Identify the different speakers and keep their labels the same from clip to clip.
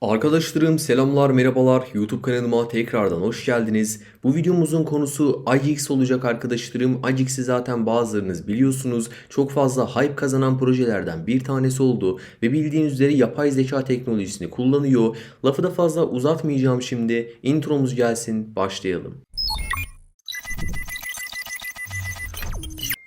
Speaker 1: Arkadaşlarım selamlar merhabalar YouTube kanalıma tekrardan hoş geldiniz. Bu videomuzun konusu IGX olacak arkadaşlarım. IGX'i zaten bazılarınız biliyorsunuz. Çok fazla hype kazanan projelerden bir tanesi oldu. Ve bildiğiniz üzere yapay zeka teknolojisini kullanıyor. Lafı da fazla uzatmayacağım şimdi. Intromuz gelsin başlayalım.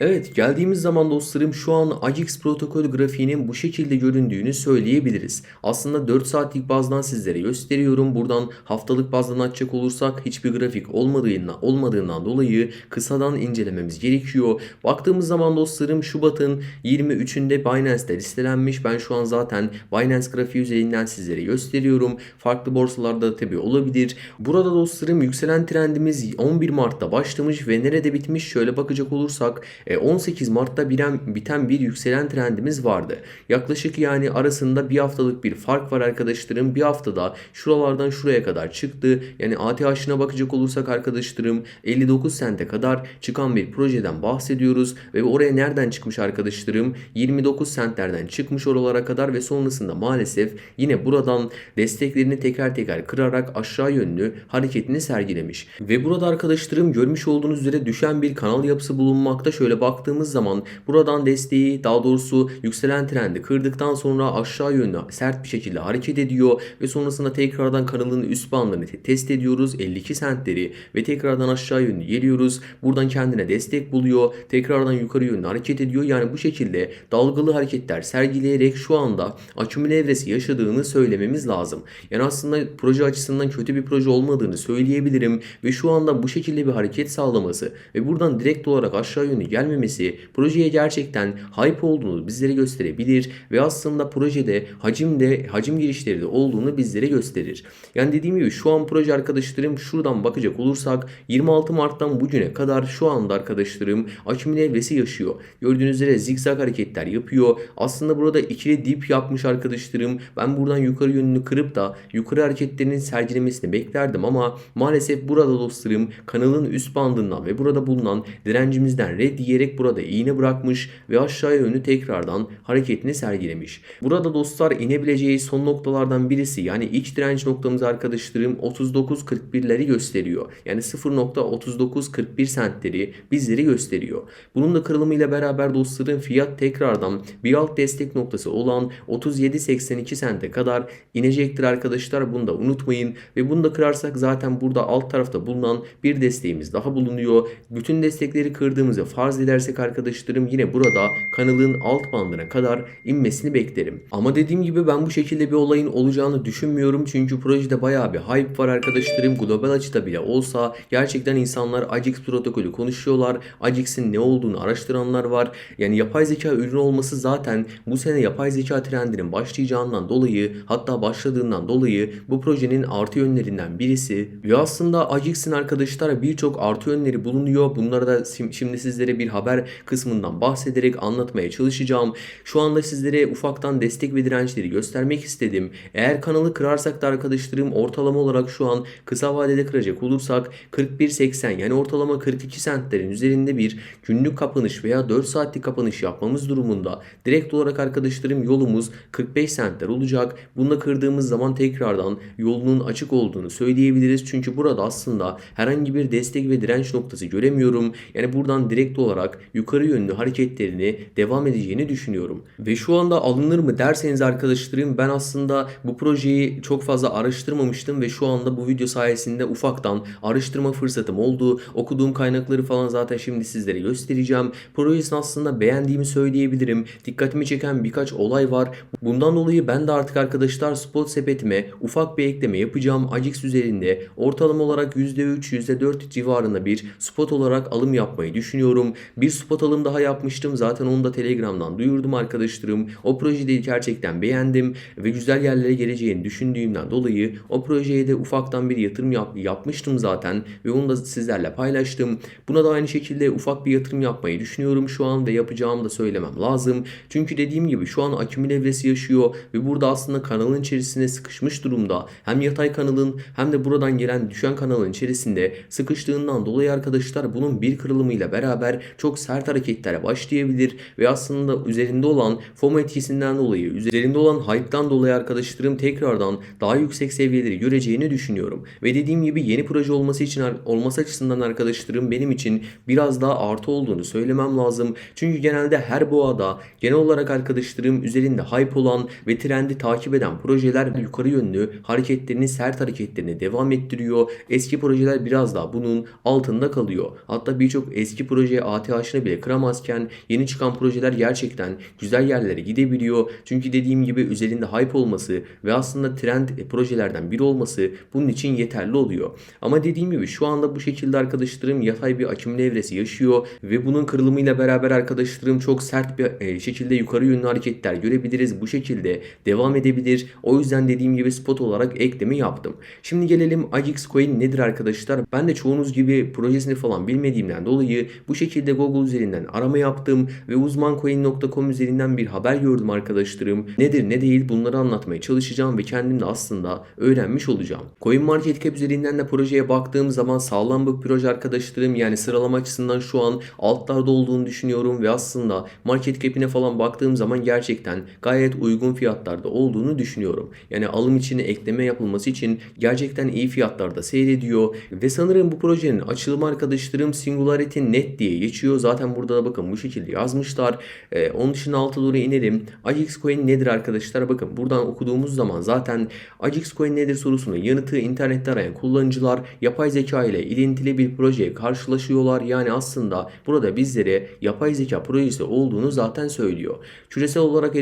Speaker 1: Evet geldiğimiz zaman dostlarım şu an AJAX protokol grafiğinin bu şekilde göründüğünü söyleyebiliriz. Aslında 4 saatlik bazdan sizlere gösteriyorum. Buradan haftalık bazdan açacak olursak hiçbir grafik olmadığından, olmadığından dolayı kısadan incelememiz gerekiyor. Baktığımız zaman dostlarım Şubat'ın 23'ünde Binance'de listelenmiş. Ben şu an zaten Binance grafiği üzerinden sizlere gösteriyorum. Farklı borsalarda tabi olabilir. Burada dostlarım yükselen trendimiz 11 Mart'ta başlamış ve nerede bitmiş şöyle bakacak olursak 18 Mart'ta biten, biten bir yükselen trendimiz vardı. Yaklaşık yani arasında bir haftalık bir fark var arkadaşlarım. Bir haftada şuralardan şuraya kadar çıktı. Yani ATH'ına bakacak olursak arkadaşlarım 59 sente kadar çıkan bir projeden bahsediyoruz. Ve oraya nereden çıkmış arkadaşlarım? 29 sentlerden çıkmış oralara kadar ve sonrasında maalesef yine buradan desteklerini teker teker kırarak aşağı yönlü hareketini sergilemiş. Ve burada arkadaşlarım görmüş olduğunuz üzere düşen bir kanal yapısı bulunmakta. Şöyle baktığımız zaman buradan desteği daha doğrusu yükselen trendi kırdıktan sonra aşağı yönlü sert bir şekilde hareket ediyor ve sonrasında tekrardan kanalın üst bandını te- test ediyoruz 52 sentleri ve tekrardan aşağı yönlü geliyoruz. Buradan kendine destek buluyor. Tekrardan yukarı yönlü hareket ediyor. Yani bu şekilde dalgalı hareketler sergileyerek şu anda akümüle evresi yaşadığını söylememiz lazım. Yani aslında proje açısından kötü bir proje olmadığını söyleyebilirim ve şu anda bu şekilde bir hareket sağlaması ve buradan direkt olarak aşağı yönlü gelmemesi projeye gerçekten hype olduğunu bizlere gösterebilir ve aslında projede hacimde hacim girişleri de olduğunu bizlere gösterir. Yani dediğim gibi şu an proje arkadaşlarım şuradan bakacak olursak 26 Mart'tan bugüne kadar şu anda arkadaşlarım akümüle evresi yaşıyor. Gördüğünüz üzere zigzag hareketler yapıyor. Aslında burada ikili dip yapmış arkadaşlarım. Ben buradan yukarı yönünü kırıp da yukarı hareketlerinin sergilemesini beklerdim ama maalesef burada dostlarım kanalın üst bandından ve burada bulunan direncimizden red diyerek burada iğne bırakmış ve aşağıya yönlü tekrardan hareketini sergilemiş. Burada dostlar inebileceği son noktalardan birisi yani iç direnç noktamız arkadaşlarım 39.41'leri gösteriyor. Yani 0.3941 sentleri bizleri gösteriyor. Bunun da kırılımıyla beraber dostların fiyat tekrardan bir alt destek noktası olan 37.82 sente kadar inecektir arkadaşlar. Bunu da unutmayın ve bunu da kırarsak zaten burada alt tarafta bulunan bir desteğimiz daha bulunuyor. Bütün destekleri kırdığımızı farz edersek arkadaşlarım yine burada kanalın alt bandına kadar inmesini beklerim. Ama dediğim gibi ben bu şekilde bir olayın olacağını düşünmüyorum. Çünkü projede bayağı bir hype var arkadaşlarım. Global açıda bile olsa gerçekten insanlar AJAX protokolü konuşuyorlar. AJAX'in ne olduğunu araştıranlar var. Yani yapay zeka ürünü olması zaten bu sene yapay zeka trendinin başlayacağından dolayı hatta başladığından dolayı bu projenin artı yönlerinden birisi. Ve aslında AJAX'in arkadaşlar birçok artı yönleri bulunuyor. Bunları da şimdi sizlere bir haber kısmından bahsederek anlatmaya çalışacağım. Şu anda sizlere ufaktan destek ve dirençleri göstermek istedim. Eğer kanalı kırarsak da arkadaşlarım ortalama olarak şu an kısa vadede kıracak olursak 41.80 yani ortalama 42 sentlerin üzerinde bir günlük kapanış veya 4 saatlik kapanış yapmamız durumunda direkt olarak arkadaşlarım yolumuz 45 sentler olacak. Bunu kırdığımız zaman tekrardan yolunun açık olduğunu söyleyebiliriz. Çünkü burada aslında herhangi bir destek ve direnç noktası göremiyorum. Yani buradan direkt olarak yukarı yönlü hareketlerini devam edeceğini düşünüyorum. Ve şu anda alınır mı derseniz arkadaşlarım ben aslında bu projeyi çok fazla araştırmamıştım ve şu anda bu video sayesinde ufaktan araştırma fırsatım oldu. Okuduğum kaynakları falan zaten şimdi sizlere göstereceğim. Projesini aslında beğendiğimi söyleyebilirim. Dikkatimi çeken birkaç olay var. Bundan dolayı ben de artık arkadaşlar spot sepetime ufak bir ekleme yapacağım. AJAX üzerinde ortalama olarak %3, %4 civarında bir spot olarak alım yapmayı düşünüyorum. Bir spot alım daha yapmıştım. Zaten onu da Telegram'dan duyurdum arkadaşlarım. O projeyi gerçekten beğendim ve güzel yerlere geleceğini düşündüğümden dolayı o projeye de ufaktan bir yatırım yap- yapmıştım zaten ve onu da sizlerle paylaştım. Buna da aynı şekilde ufak bir yatırım yapmayı düşünüyorum şu an ve yapacağımı da söylemem lazım. Çünkü dediğim gibi şu an akümüle evresi yaşıyor ve burada aslında kanalın içerisine sıkışmış durumda. Hem yatay kanalın hem de buradan gelen düşen kanalın içerisinde sıkıştığından dolayı arkadaşlar bunun bir kırılımıyla beraber çok sert hareketlere başlayabilir ve aslında üzerinde olan FOMO etkisinden dolayı, üzerinde olan hype'tan dolayı arkadaşlarım tekrardan daha yüksek seviyeleri göreceğini düşünüyorum. Ve dediğim gibi yeni proje olması için olması açısından arkadaşlarım benim için biraz daha artı olduğunu söylemem lazım. Çünkü genelde her boğada genel olarak arkadaşlarım üzerinde hype olan ve trendi takip eden projeler yukarı yönlü hareketlerini, sert hareketlerini devam ettiriyor. Eski projeler biraz daha bunun altında kalıyor. Hatta birçok eski proje ATH'ını bile kıramazken yeni çıkan projeler gerçekten güzel yerlere gidebiliyor. Çünkü dediğim gibi üzerinde hype olması ve aslında trend projelerden biri olması bunun için yeterli oluyor. Ama dediğim gibi şu anda bu şekilde arkadaşlarım yatay bir akümüle evresi yaşıyor ve bunun kırılımıyla beraber arkadaşlarım çok sert bir e, şekilde yukarı yönlü hareketler görebiliriz. Bu şekilde devam edebilir. O yüzden dediğim gibi spot olarak eklemi yaptım. Şimdi gelelim AGX Coin nedir arkadaşlar? Ben de çoğunuz gibi projesini falan bilmediğimden dolayı bu şekilde Google üzerinden arama yaptım ve uzmancoin.com üzerinden bir haber gördüm arkadaşlarım. Nedir ne değil bunları anlatmaya çalışacağım ve kendim de aslında öğrenmiş olacağım. CoinMarketCap üzerinden de projeye baktığım zaman sağlam bir proje arkadaşlarım yani sıralama açısından şu an altlarda olduğunu düşünüyorum ve aslında market cap'ine falan baktığım zaman gerçekten gayet uygun fiyatlarda olduğunu düşünüyorum. Yani alım için ekleme yapılması için gerçekten iyi fiyatlarda seyrediyor ve sanırım bu projenin açılımı arkadaşlarım Singularity Net diye geçiyor. Zaten burada da bakın bu şekilde yazmışlar. Ee, onun dışında alta doğru inelim. Agix Coin nedir arkadaşlar? Bakın buradan okuduğumuz zaman zaten Agix Coin nedir sorusunun yanıtı internette arayan kullanıcılar yapay zeka ile ilintili bir projeye karşılaşıyorlar. Yani aslında burada bizlere yapay zeka projesi olduğunu zaten söylüyor. Küresel olarak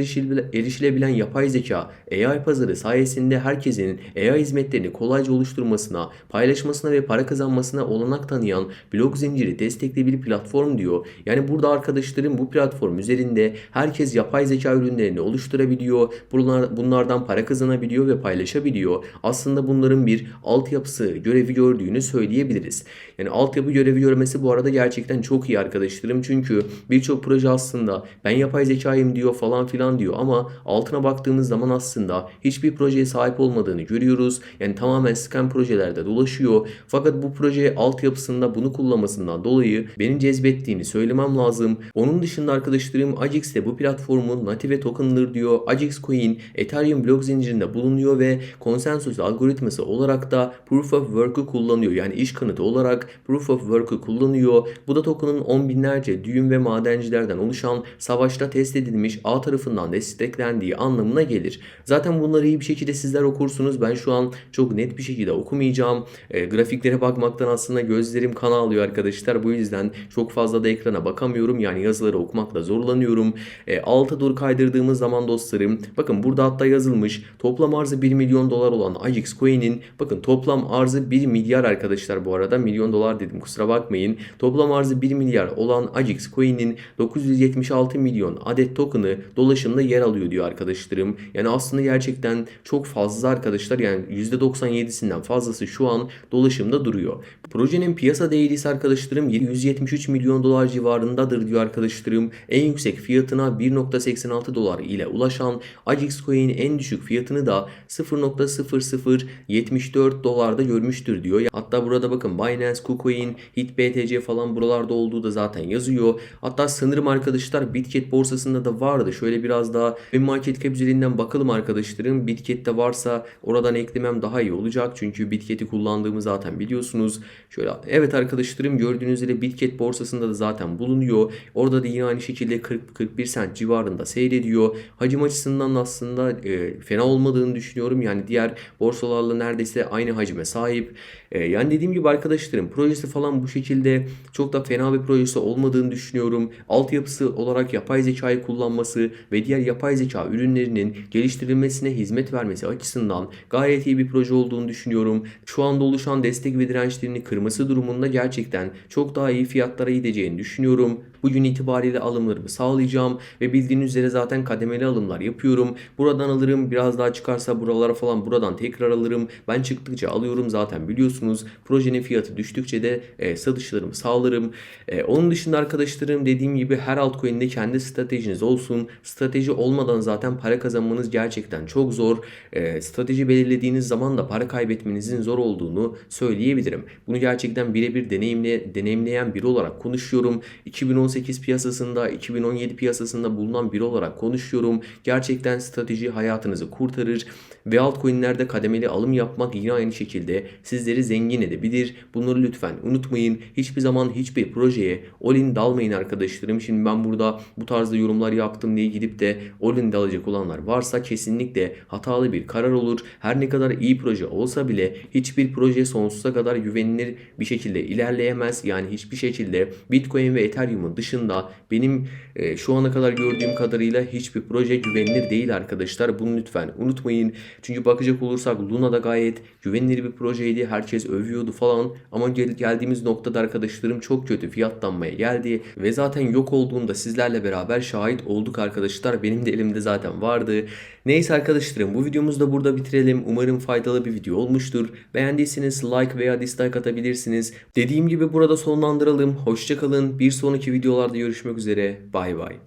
Speaker 1: erişilebilen yapay zeka AI pazarı sayesinde herkesin AI hizmetlerini kolayca oluşturmasına, paylaşmasına ve para kazanmasına olanak tanıyan blok zinciri destekli bir platform diyor. Yani burada arkadaşlarım bu platform üzerinde herkes yapay zeka ürünlerini oluşturabiliyor. Bunlar, bunlardan para kazanabiliyor ve paylaşabiliyor. Aslında bunların bir altyapısı görevi gördüğünü söyleyebiliriz. Yani altyapı görevi görmesi bu arada gerçekten çok iyi arkadaşlarım. Çünkü birçok proje aslında ben yapay zekayım diyor falan filan diyor ama altına baktığımız zaman aslında hiçbir projeye sahip olmadığını görüyoruz. Yani tamamen scam projelerde dolaşıyor. Fakat bu proje altyapısında bunu kullanmasından dolayı beni cezbettiğini söylemem lazım. Onun dışında arkadaşlarım Agix de bu platformun native token'dır diyor. Agix Coin Ethereum blok zincirinde bulunuyor ve konsensus algoritması olarak da Proof of Work'u kullanıyor. Yani iş kanıtı olarak Proof of Work'u kullanıyor. Bu da token'ın on binlerce düğüm ve madencilerden oluşan savaşta test edilmiş A tarafından desteklendiği anlamına gelir. Zaten bunları iyi bir şekilde sizler okursunuz. Ben şu an çok net bir şekilde okumayacağım. E, grafiklere bakmaktan aslında gözlerim kan alıyor arkadaşlar. Bu yüzden çok fazla da ekrana bakamıyorum. Yani yazıları okumakla zorlanıyorum. E, alta doğru kaydırdığımız zaman dostlarım bakın burada hatta yazılmış toplam arzı 1 milyon dolar olan AJAX Coin'in bakın toplam arzı 1 milyar arkadaşlar bu arada milyon dolar dedim kusura bakmayın. Toplam arzı 1 milyar olan AJAX Coin'in 976 milyon adet token'ı dolaşımda yer alıyor diyor arkadaşlarım. Yani aslında gerçekten çok fazla arkadaşlar yani %97'sinden fazlası şu an dolaşımda duruyor. Projenin piyasa değeri ise arkadaşlarım 173 milyon dolar civarındadır diyor arkadaşlarım. En yüksek fiyatına 1.86 dolar ile ulaşan AJAX Coin en düşük fiyatını da 0.0074 dolarda görmüştür diyor. Hatta burada bakın Binance, KuCoin, HitBTC falan buralarda olduğu da zaten yazıyor. Hatta sanırım arkadaşlar Bitget borsasında da vardı. Şöyle biraz daha market cap üzerinden bakalım arkadaşlarım. Bitket'te varsa oradan eklemem daha iyi olacak. Çünkü Bitket'i kullandığımı zaten biliyorsunuz. Şöyle evet arkadaşlarım gördüğünüz üzere Bitget borsasında da zaten bulunuyor. Orada da yine aynı şekilde 40-41 sent civarında seyrediyor. Hacim açısından aslında e, fena olmadığını düşünüyorum. Yani diğer borsalarla neredeyse aynı hacime sahip. E, yani dediğim gibi arkadaşlarım projesi falan bu şekilde çok da fena bir projesi olmadığını düşünüyorum. Altyapısı olarak yapay zekayı kullanması ve diğer yapay zeka ürünlerinin geliştirilmesine hizmet vermesi açısından gayet iyi bir proje olduğunu düşünüyorum. Şu anda oluşan destek ve dirençlerini kırması durumunda gerçekten çok daha iyi fiyatlara gideceğini düşünüyorum. Bugün itibariyle alımlarımı sağlayacağım ve bildiğiniz üzere zaten kademeli alımlar yapıyorum. Buradan alırım biraz daha çıkarsa buralara falan buradan tekrar alırım. Ben çıktıkça alıyorum zaten biliyorsunuz. Projenin fiyatı düştükçe de e, satışlarımı sağlarım. E, onun dışında arkadaşlarım dediğim gibi her altcoin'de kendi stratejiniz olsun. Strateji olmadan zaten para kazanmanız gerçekten çok zor. E, strateji belirlediğiniz zaman da para kaybetmenizin zor olduğunu söyleyebilirim. Bunu gerçekten birebir deneyimle, deneyimleyen biri olarak konuşuyorum konuşuyorum. 2018 piyasasında, 2017 piyasasında bulunan biri olarak konuşuyorum. Gerçekten strateji hayatınızı kurtarır ve altcoin'lerde kademeli alım yapmak yine aynı şekilde sizleri zengin edebilir. Bunları lütfen unutmayın. Hiçbir zaman hiçbir projeye all-in dalmayın arkadaşlarım. Şimdi ben burada bu tarzda yorumlar yaptım diye gidip de all-in dalacak olanlar varsa kesinlikle hatalı bir karar olur. Her ne kadar iyi proje olsa bile hiçbir proje sonsuza kadar güvenilir bir şekilde ilerleyemez. Yani hiçbir şekilde Bitcoin ve Ethereum'un dışında benim e, şu ana kadar gördüğüm kadarıyla hiçbir proje güvenilir değil arkadaşlar. Bunu lütfen unutmayın. Çünkü bakacak olursak Luna da gayet güvenilir bir projeydi. Herkes övüyordu falan. Ama gel- geldiğimiz noktada arkadaşlarım çok kötü fiyatlanmaya geldi. Ve zaten yok olduğunda sizlerle beraber şahit olduk arkadaşlar. Benim de elimde zaten vardı. Neyse arkadaşlarım bu videomuzu da burada bitirelim. Umarım faydalı bir video olmuştur. Beğendiyseniz like veya dislike atabilirsiniz. Dediğim gibi burada sonlandıralım. Hoşçakalın. Bir sonraki videolarda görüşmek üzere. Bay bay.